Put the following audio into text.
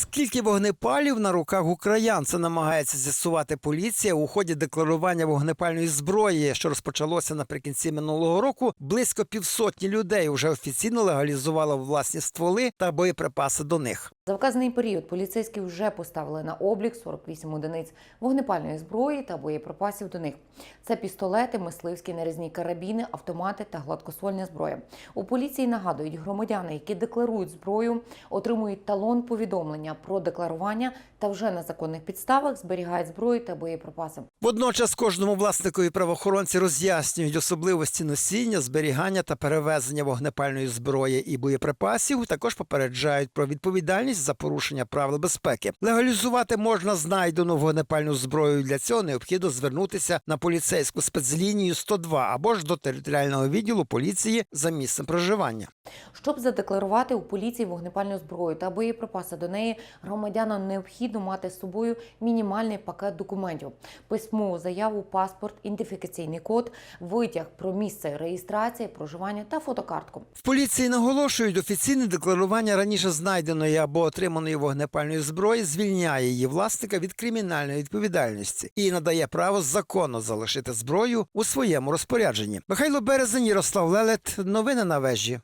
Скільки вогнепалів на руках у краян це намагається з'ясувати поліція у ході декларування вогнепальної зброї, що розпочалося наприкінці минулого року. Близько півсотні людей вже офіційно легалізувало власні стволи та боєприпаси до них. За вказаний період поліцейські вже поставили на облік 48 одиниць вогнепальної зброї та боєприпасів до них. Це пістолети, мисливські нарізні карабіни, автомати та гладкоствольна зброя. У поліції нагадують, громадяни, які декларують зброю, отримують талон повідомлення про декларування та вже на законних підставах зберігають зброю та боєприпаси. Водночас кожному власникові правоохоронці роз'яснюють особливості носіння, зберігання та перевезення вогнепальної зброї і боєприпасів. Також попереджають про відповідальність за порушення правил безпеки. Легалізувати можна знайдену вогнепальну зброю. Для цього необхідно звернутися на поліцейську спецлінію 102 або ж до територіального відділу поліції за місцем проживання. Щоб задекларувати у поліції вогнепальну зброю та боєприпаси до неї, громадянам необхідно мати з собою мінімальний пакет документів: письмову заяву, паспорт, ідентифікаційний код, витяг про місце реєстрації, проживання та фотокартку. В поліції наголошують, офіційне декларування раніше знайденої або отриманої вогнепальної зброї звільняє її власника від кримінальної відповідальності і надає право законно залишити зброю у своєму розпорядженні. Михайло Березень, Ярослав Лелет. Новини на вежі.